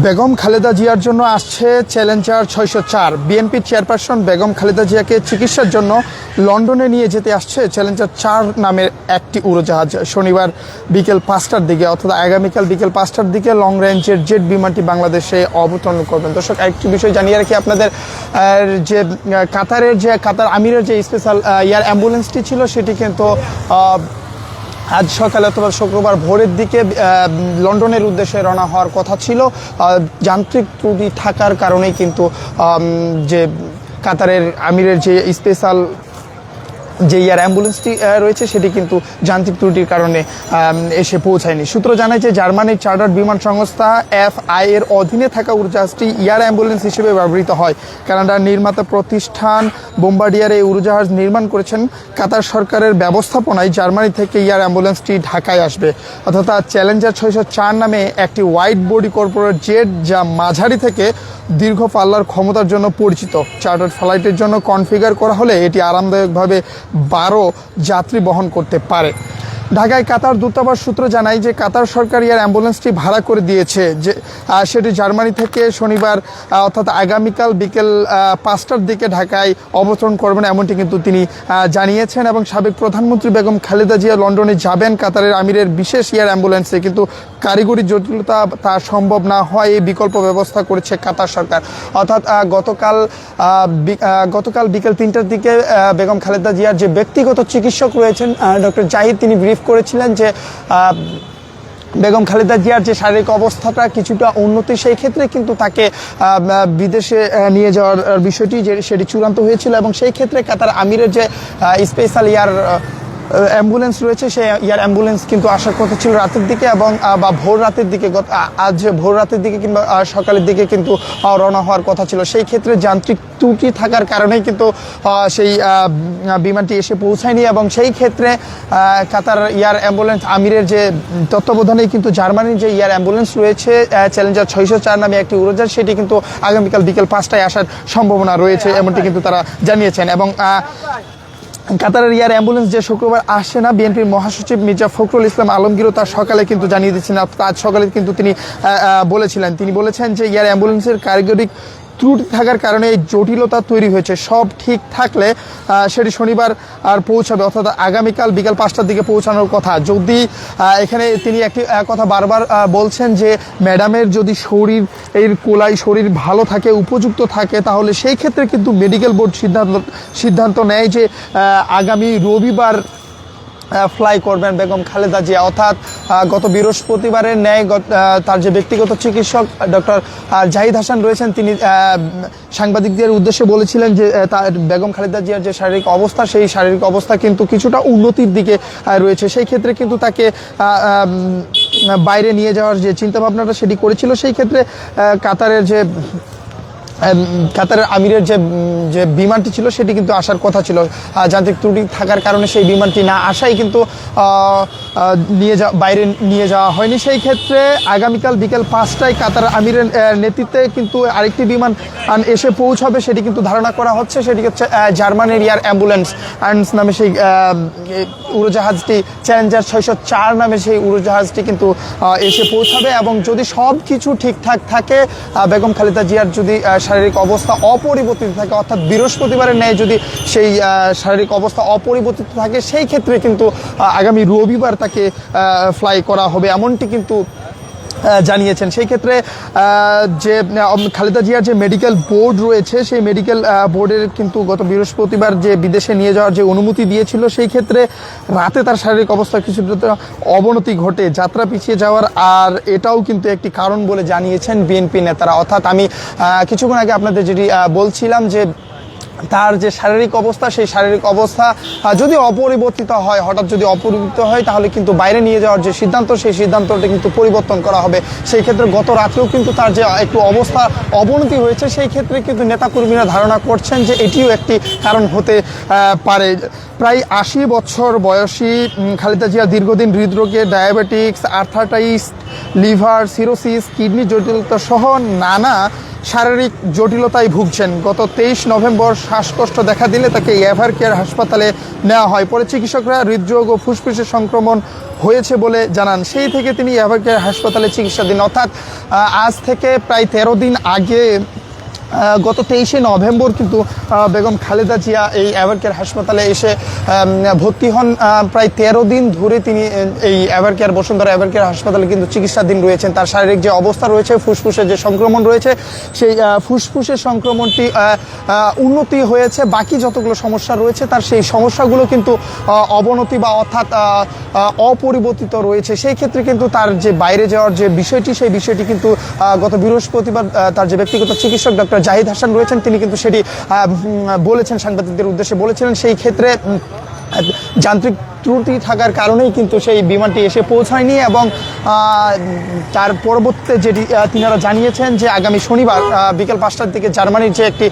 বেগম খালেদা জিয়ার জন্য আসছে চ্যালেঞ্জার ছয়শো চার। বিএনপি চেয়ারপারসন বেগম খালেদা জিয়াকে চিকিৎসার জন্য লন্ডনে নিয়ে যেতে আসছে চ্যালেঞ্জার চার নামের একটি উড়োজাহাজ। শনিবার বিকেল পাঁচটার দিকে অর্থাৎ আগামীকাল বিকেল পাঁচটার দিকে লং রেঞ্জের জেট বিমানটি বাংলাদেশে অবতরণ করবেন। দর্শক, আরেকটি বিষয় জানিয়ে রাখি আপনাদের যে কাতারের যে, কাতার আমিরের যে স্পেশাল এয়ার অ্যাম্বুলেন্সটি ছিল সেটি কিন্তু আজ সকালে অথবা শুক্রবার ভোরের দিকে লন্ডনের উদ্দেশ্যে রওনা হওয়ার কথা ছিল। যান্ত্রিক ত্রুটি থাকার কারণেই কিন্তু যে কাতারের আমিরের যে স্পেশাল যে এয়ার অ্যাম্বুলেন্সটি রয়েছে, সেটি কিন্তু যান্ত্রিক ত্রুটির কারণে এসে পৌঁছায়নি। সূত্র জানায় যে জার্মানির চার্টার বিমান সংস্থা এফ আই এর অধীনে থাকা উড়োজাহাজটি এয়ার অ্যাম্বুলেন্স হিসেবে ব্যবহৃত হয়। কানাডার নির্মাতা প্রতিষ্ঠান বোম্বার্ডিয়ার এই উড়োজাহাজ নির্মাণ করেছেন কাতার সরকারের ব্যবস্থাপনায়। জার্মানি থেকে এয়ার অ্যাম্বুলেন্সটি ঢাকায় আসবে। অর্থাৎ চ্যালেঞ্জার ছয়শো চার নামে একটি হোয়াইট বডি কর্পোরেট জেট, যা মাঝারি থেকে দীর্ঘ পাল্লার ক্ষমতার জন্য পরিচিত। চার্টার ফ্লাইটের জন্য কনফিগার করা হলে এটি আরামদায়কভাবে বারো যাত্রী বহন করতে পারে। ঢাকায় কাতার দূতাবাস সূত্র জানায় যে কাতার সরকার এয়ার অ্যাম্বুলেন্সটি ভাড়া করে দিয়েছে। যে সেটি জার্মানি থেকে শনিবার অর্থাৎ আগামীকাল বিকেল পাঁচটার দিকে ঢাকায় অবতরণ করবেন এমনটি কিন্তু তিনি জানিয়েছেন এবং সাবেক প্রধানমন্ত্রী বেগম খালেদা জিয়া লন্ডনে যাবেন কাতারের আমিরের বিশেষ এয়ার অ্যাম্বুলেন্সে। কিন্তু কারিগরি জটিলতা তা সম্ভব না হয় এই বিকল্প ব্যবস্থা করেছে কাতার সরকার। অর্থাৎ গতকাল গতকাল বিকেল তিনটার দিকে বেগম খালেদা জিয়ার যে ব্যক্তিগত চিকিৎসক রয়েছেন ডক্টর জাহিদ তিনি ব্রিফ করেছিলেন যে বেগম খালেদা জিয়ার যে শারীরিক অবস্থাটা কিছুটা উন্নতি সেই ক্ষেত্রে কিন্তু তাকে বিদেশে নিয়ে যাওয়ার বিষয়টি যে, সেটি চূড়ান্ত হয়েছিল এবং সেই ক্ষেত্রে কাতার আমিরের যে স্পেশাল ইয়ার অ্যাম্বুলেন্স রয়েছে সেই ইয়ার অ্যাম্বুলেন্স কিন্তু আসার কথা ছিল রাতের দিকে এবং বা ভোর রাতের দিকে আজ ভোর রাতের দিকে কিংবা সকালের দিকে কিন্তু রওনা হওয়ার কথা ছিল। সেই ক্ষেত্রে যান্ত্রিক ত্রুটি থাকার কারণেই কিন্তু সেই বিমানটি এসে পৌঁছায়নি এবং সেই ক্ষেত্রে কাতার এয়ার অ্যাম্বুলেন্স আমিরের যে তত্ত্বাবধানে কিন্তু জার্মানির যে এয়ার অ্যাম্বুলেন্স রয়েছে চ্যালেঞ্জার ছয়শো চার নামে একটি উড়োজাহাজ সেটি কিন্তু আগামীকাল বিকেল পাঁচটায় আসার সম্ভাবনা রয়েছে এমনটি কিন্তু তারা জানিয়েছেন এবং কাতারের এয়ার অ্যাম্বুলেন্স যে শুক্রবার আসে না, বিএনপির মহাসচিব মির্জা ফখরুল ইসলাম আলমগীরও তার সকালে কিন্তু জানিয়ে দিচ্ছেন আজ সকালে কিন্তু তিনি বলেছিলেন। তিনি বলেছেন যে ইয়ার অ্যাম্বুলেন্সের কারিগরিক ত্রুটি থাকার কারণে এই জটিলতা তৈরি হয়েছে। সব ঠিক থাকলে সেটি শনিবার আর পৌঁছাবে, অর্থাৎ আগামীকাল বিকাল পাঁচটার দিকে পৌঁছানোর কথা। যদি এখানে তিনি একটি কথা বারবার বলছেন যে, ম্যাডামের যদি শরীর, এর কোলাই শরীর ভালো থাকে, উপযুক্ত থাকে, তাহলে সেই ক্ষেত্রে কিন্তু মেডিকেল বোর্ড সিদ্ধান্ত সিদ্ধান্ত নেয় যে আগামী রবিবার ফ্লাই করবেন বেগম খালেদা জিয়া। অর্থাৎ গত বৃহস্পতিবারের ন্যায় তার যে ব্যক্তিগত চিকিৎসক ডক্টর জাহিদ হাসান রয়েছেন, তিনি সাংবাদিকদের উদ্দেশ্যে বলেছিলেন যে তার বেগম খালেদা জিয়ার যে শারীরিক অবস্থা, সেই শারীরিক অবস্থা কিন্তু কিছুটা উন্নতির দিকে রয়েছে। সেই ক্ষেত্রে কিন্তু তাকে বাইরে নিয়ে যাওয়ার যে চিন্তাভাবনাটা সেটি করেছিল, সেই ক্ষেত্রে কাতারের যে কাতারের আমিরের যে যে বিমানটি ছিল সেটি কিন্তু আসার কথা ছিল। যান্ত্রিক ত্রুটি থাকার কারণে সেই বিমানটি না আসাই কিন্তু নিয়ে যা বাইরে নিয়ে যাওয়া হয়নি। সেই ক্ষেত্রে আগামীকাল বিকেল পাঁচটায় কাতার আমিরের নেতৃত্বে কিন্তু আরেকটি বিমান এসে পৌঁছাবে সেটি কিন্তু ধারণা করা হচ্ছে। সেটি হচ্ছে আহ, জার্মানির এয়ার অ্যাম্বুলেন্স নামে সেই উড়োজাহাজটি চ্যালেঞ্জার ছয়শো চার নামে সেই উড়োজাহাজটি কিন্তু এসে পৌঁছাবে এবং যদি সব কিছু ঠিকঠাক থাকে বেগম খালেদা জিয়ার যদি শারীরিক অবস্থা অপরিবর্তিত থাকে, অর্থাৎ বৃহস্পতিবারের ন্যায় যদি সেই শারীরিক অবস্থা অপরিবর্তিত থাকে, সেই ক্ষেত্রে কিন্তু আগামী রবিবার তাকে ফ্লাই করা হবে। এমনটি কিন্তু জানিয়েছেন। সেই ক্ষেত্রে যে খালেদা জিয়ার যে মেডিকেল বোর্ড রয়েছে, সেই মেডিকেল বোর্ডের কিন্তু গত বৃহস্পতিবার যে বিদেশে নিয়ে যাওয়ার যে অনুমতি দিয়েছিল, সেই ক্ষেত্রে রাতে তার শারীরিক অবস্থা কিছুটা অবনতি ঘটে। যাত্রা পিছিয়ে যাওয়ার আর এটাও কিন্তু একটি কারণ বলে জানিয়েছেন বিএনপি নেতারা। অর্থাৎ আমি কিছুক্ষণ আগে আপনাদের যেটি বলছিলাম যে তার যে শারীরিক অবস্থা, সেই শারীরিক অবস্থা যদি অপরিবর্তিত হয়, হঠাৎ যদি অপরিবর্তিত হয়, তাহলে কিন্তু বাইরে নিয়ে যাওয়ার যে সিদ্ধান্ত, সেই সিদ্ধান্তটা কিন্তু পরিবর্তন করা হবে। সেই ক্ষেত্রে গত রাত্রেও কিন্তু তার যে একটু অবস্থা অবনতি হয়েছে, সেই ক্ষেত্রে কিন্তু নেতাকর্মীরা ধারণা করছেন যে এটিও একটি কারণ হতে পারে। প্রায় আশি বছর বয়সী খালেদা জিয়া দীর্ঘদিন হৃদরোগে, diabetics arthritis liver, cirrhosis, kidney জটিলতা সহ নানা শারীরিক জটিলতায় ভুগছেন। গত তেইশ নভেম্বর শ্বাসকষ্ট দেখা দিলে তাকে এভার কেয়ার হাসপাতালে নেওয়া হয়। পরে চিকিৎসকরা হৃদরোগ ও ফুসফুসের সংক্রমণ হয়েছে বলে জানান। সেই থেকে তিনি এভার কেয়ার হাসপাতালে চিকিৎসাধীন। অর্থাৎ আজ থেকে প্রায় তেরো দিন আগে গত তেইশে নভেম্বর কিন্তু বেগম খালেদা জিয়া এই অ্যাভারকেয়ার হাসপাতালে এসে ভর্তি হন। প্রায় তেরো দিন ধরে তিনি এই অ্যাভারকেয়ার, বসুন্ধরা অ্যাভারকেয়ার হাসপাতালে কিন্তু চিকিৎসাধীন রয়েছেন। তার শারীরিক যে অবস্থা রয়েছে, ফুসফুসের যে সংক্রমণ রয়েছে, সেই ফুসফুসের সংক্রমণটি উন্নতি হয়েছে। বাকি যতগুলো সমস্যা রয়েছে, তার সেই সমস্যাগুলো কিন্তু অবনতি বা অর্থাৎ অপরিবর্তিত রয়েছে। সেই ক্ষেত্রে কিন্তু তার যে বাইরে যাওয়ার যে বিষয়টি, সেই বিষয়টি কিন্তু গত বৃহস্পতিবার তার যে ব্যক্তিগত চিকিৎসক ডক্টর জাহিদ হাসান রয়েছেন তিনি কিন্তু সেটি বলেছেন সাংবাদিকদের উদ্দেশ্যে বলেছিলেন। সেই ক্ষেত্রে যান্ত্রিক ত্রুটি থাকার কারণেই কিন্তু সেই বিমানটি এসে পৌঁছায়নি এবং তার পরবর্তীতে যেটি তিনারা জানিয়েছেন যে আগামী শনিবার বিকেল পাঁচটার দিকে জার্মানির যে একটি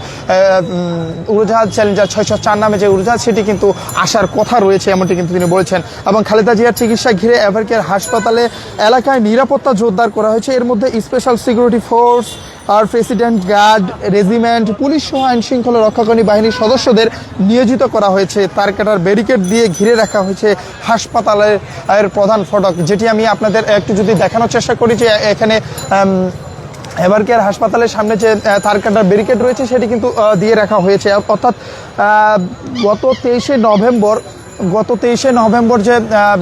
উড়োজাহাজ চ্যালেঞ্জার ছয়শো চার নামে যে উড়োজাহাজ সেটি কিন্তু আসার কথা রয়েছে এমনটি কিন্তু তিনি বলেছেন এবং খালেদা জিয়ার চিকিৎসা ঘিরে এভারকেয়ার হাসপাতালে এলাকায় নিরাপত্তা জোরদার করা হয়েছে। এর মধ্যে স্পেশাল সিকিউরিটি ফোর্স, আর প্রেসিডেন্ট গার্ড, রেজিমেন্ট, পুলিশ সহ আইন শৃঙ্খলা রক্ষাকারী বাহিনীর সদস্যদের নিয়োজিত করা হয়েছে। তার কাটার ব্যারিকেড দিয়ে ঘিরে রাখা হয়েছে। হাসপাতালের, এর প্রধান ফটক, যেটি আমি আপনাদের একটু যদি দেখানোর চেষ্টা করি যে এখানে এবার কেয়ার হাসপাতালের সামনে যে তার কাটার ব্যারিকেড রয়েছে, সেটি কিন্তু দিয়ে রাখা হয়েছে। অর্থাৎ গত তেইশে নভেম্বর গত তেইশে নভেম্বর যে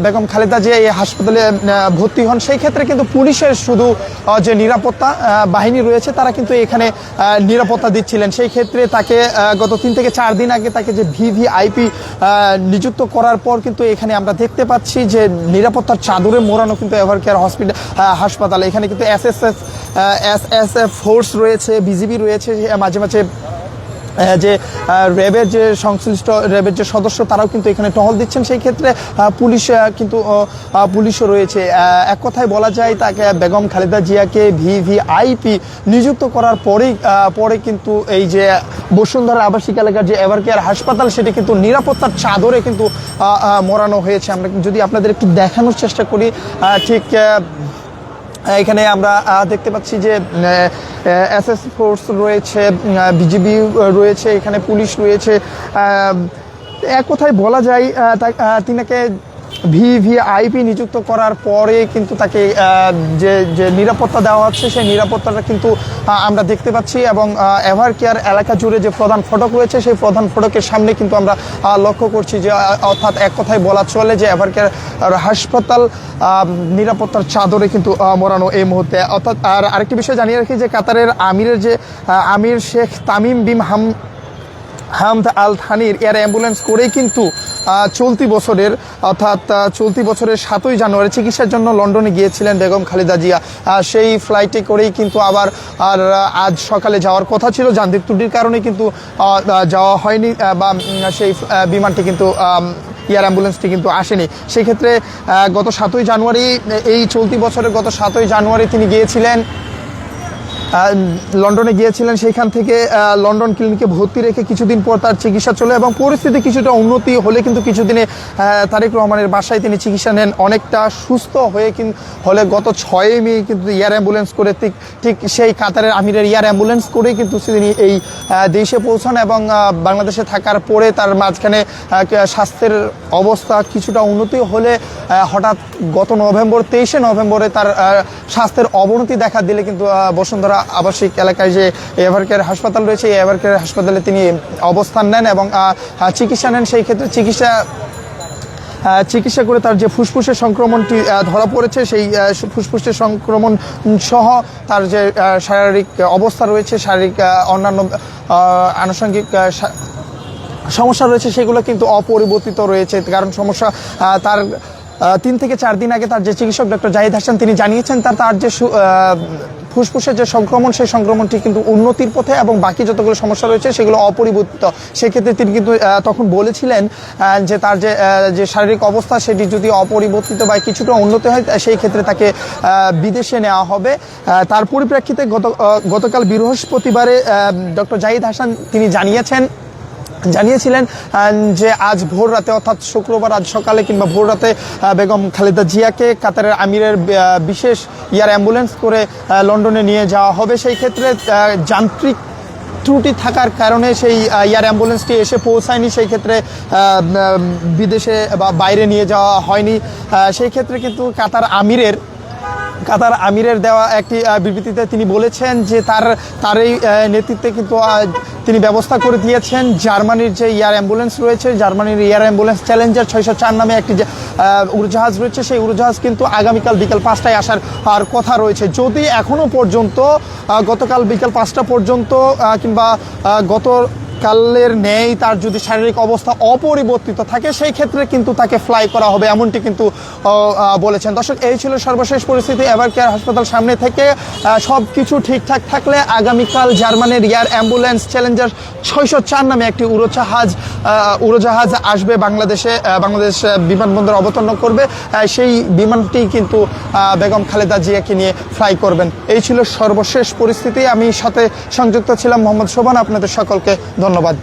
বেগম খালেদা যে এই হাসপাতালে ভর্তি হন, সেই ক্ষেত্রে কিন্তু পুলিশের শুধু যে নিরাপত্তা বাহিনী রয়েছে, তারা কিন্তু এখানে নিরাপত্তা দিচ্ছিলেন। সেই ক্ষেত্রে তাকে গত তিন থেকে চার দিন আগে তাকে যে ভিভিআইপি নিযুক্ত করার পর কিন্তু এখানে আমরা দেখতে পাচ্ছি যে নিরাপত্তার চাদরে মোড়ানো কিন্তু এভার কেয়ার হসপিটাল হাসপাতাল। এখানে কিন্তু S S S S S F force রয়েছে, বিজিবি রয়েছে, মাঝে মাঝে যে র্যাবের যে সংশ্লিষ্ট, র্যাবের যে সদস্য, তারাও কিন্তু এখানে টহল দিচ্ছেন। সেই ক্ষেত্রে পুলিশ কিন্তু পুলিশও রয়েছে। এক কথায় বলা যায়, তাকে বেগম খালেদা জিয়াকে ভিভিআইপি নিযুক্ত করার পরেই পরে কিন্তু এই যে বসুন্ধরা আবাসিক এলাকার যে এভারকেয়ার হাসপাতাল, সেটি কিন্তু নিরাপত্তার চাদরে কিন্তু মোড়ানো হয়েছে। আমরা যদি আপনাদের একটু দেখানোর চেষ্টা করি ঠিক এখানে আমরা দেখতে পাচ্ছি যে এস এস ফোর্স রয়েছে বিজিবি রয়েছে, এখানে পুলিশ রয়েছে এক কথায় বলা যায় তিনাকে ভিভিআইপি নিযুক্ত করার পরে কিন্তু তাকে যে যে নিরাপত্তা দেওয়া হচ্ছে, সেই নিরাপত্তাটা কিন্তু আমরা দেখতে পাচ্ছি এবং এভার কেয়ার এলাকা জুড়ে যে প্রধান ফটক রয়েছে, সেই প্রধান ফটকের সামনে কিন্তু আমরা লক্ষ্য করছি যে অর্থাৎ এক কথায় বলা চলে যে এভার কেয়ার হাসপাতাল নিরাপত্তার চাদরে কিন্তু মোড়ানো এই মুহূর্তে। অর্থাৎ, আর আরেকটি বিষয় জানিয়ে রাখি যে কাতারের আমিরের যে আমির শেখ তামিম বিম হাম হামদ আল থানির এয়ার অ্যাম্বুলেন্স করেই কিন্তু চলতি বছরের, অর্থাৎ চলতি বছরের সাতই জানুয়ারি চিকিৎসার জন্য লন্ডনে গিয়েছিলেন বেগম খালেদা জিয়া। সেই ফ্লাইটে করেই কিন্তু আবার, আর আজ সকালে যাওয়ার কথা ছিল। যান্ত্রিক ত্রুটির কারণে কিন্তু যাওয়া হয়নি বা সেই বিমানটি কিন্তু এয়ার অ্যাম্বুলেন্সটি কিন্তু আসেনি। সেক্ষেত্রে গত সাতই জানুয়ারি, এই চলতি বছরের গত সাতই জানুয়ারি তিনি গিয়েছিলেন। লন্ডনে গিয়েছিলেন, সেইখান থেকে লন্ডন ক্লিনিকে ভর্তি রেখে কিছুদিন পর তার চিকিৎসা চলে এবং পরিস্থিতি কিছুটা উন্নতি হলে কিন্তু কিছুদিনে তারেক রহমানের বাসায় তিনি চিকিৎসা নেন। অনেকটা সুস্থ হয়ে কিন্তু হলে গত ছয়ই মে কিন্তু এয়ার অ্যাম্বুলেন্স করে ঠিক ঠিক সেই কাতারের আমিরের এয়ার অ্যাম্বুলেন্স করেই কিন্তু তিনি এই দেশে পৌঁছান এবং বাংলাদেশে থাকার পরে তার মাঝখানে স্বাস্থ্যের অবস্থা কিছুটা উন্নতি হলে হঠাৎ গত নভেম্বর, তেইশে নভেম্বরে তার স্বাস্থ্যের অবনতি দেখা দিলে কিন্তু বসুন্ধরা আবাসিক এলাকায় যে এভারকেয়ার হাসপাতাল রয়েছে, এই এভারকেয়ার হাসপাতালে তিনি অবস্থান নেন এবং চিকিৎসা নেন। সেই ক্ষেত্রে চিকিৎসা চিকিৎসা করে তার যে ফুসফুসের সংক্রমণটি ধরা পড়েছে, সেই ফুসফুসের সংক্রমণ সহ তার যে শারীরিক অবস্থা রয়েছে, শারীরিক অন্যান্য আনুষঙ্গিক সমস্যা রয়েছে, সেগুলো কিন্তু অপরিবর্তিত রয়েছে। কারণ সমস্যা তার তিন থেকে চার দিন আগে তার যে চিকিৎসক ডক্টর জাহিদ হাসান তিনি জানিয়েছেন, তার তার যে ফুসফুসের যে সংক্রমণ, সেই সংক্রমণটি কিন্তু উন্নতির পথে এবং বাকি যতগুলো সমস্যা রয়েছে সেগুলো অপরিবর্তিত। সেক্ষেত্রে তিনি কিন্তু তখন বলেছিলেন যে তার যে যে শারীরিক অবস্থা, সেটি যদি অপরিবর্তিত বা কিছুটা উন্নত হয় সেই ক্ষেত্রে তাকে বিদেশে নেওয়া হবে। তার পরিপ্রেক্ষিতে গত গতকাল বৃহস্পতিবারে ডক্টর জাহিদ হাসান তিনি জানিয়েছেন জানিয়েছিলেন যে আজ ভোর রাতে, অর্থাৎ শুক্রবার আজ সকালে কিংবা ভোর রাতে বেগম খালেদা জিয়াকে কাতারের আমিরের বিশেষ ইয়ার অ্যাম্বুলেন্স করে লন্ডনে নিয়ে যাওয়া হবে। সেই ক্ষেত্রে যান্ত্রিক ত্রুটি থাকার কারণে সেই এয়ার অ্যাম্বুলেন্সটি এসে পৌঁছায়নি। সেই ক্ষেত্রে বিদেশে বা বাইরে নিয়ে যাওয়া হয়নি। সেই ক্ষেত্রে কিন্তু কাতার আমিরের কাতার আমিরের দেওয়া একটি বিবৃতিতে তিনি বলেছেন যে তার তার এই নেতৃত্বে কিন্তু তিনি ব্যবস্থা করে দিয়েছেন। জার্মানির যে এয়ার অ্যাম্বুলেন্স রয়েছে জার্মানির এয়ার অ্যাম্বুলেন্স চ্যালেঞ্জার ছয়শো চার নামে একটি যে, উড়োজাহাজ রয়েছে। সেই উড়োজাহাজ কিন্তু আগামীকাল বিকাল পাঁচটায় আসার আর কথা রয়েছে। যদি এখনও পর্যন্ত গতকাল বিকাল পাঁচটা পর্যন্ত কিংবা গত কালের নেই, তার যদি শারীরিক অবস্থা অপরিবর্তিত থাকে, সেই ক্ষেত্রে কিন্তু তাকে ফ্লাই করা হবে, এমনটি কিন্তু বলেছেন। দর্শক, এই ছিল সর্বশেষ পরিস্থিতি, এবার কেয়ার হাসপাতাল সামনে থেকে সব কিছু ঠিকঠাক থাকলে আগামীকাল জার্মানির এয়ার অ্যাম্বুলেন্স চ্যালেঞ্জার ছয়শো চার নামে একটি উড়োজাহাজ উড়োজাহাজ আসবে বাংলাদেশে বাংলাদেশ বিমানবন্দর অবতরণ করবে। সেই বিমানটি কিন্তু বেগম খালেদা জিয়াকে নিয়ে ফ্লাই করবেন। এই ছিল সর্বশেষ পরিস্থিতি। আমি সাথে সংযুক্ত ছিলাম মোহাম্মদ শোভান। আপনাদের সকলকে ধন্যবাদ।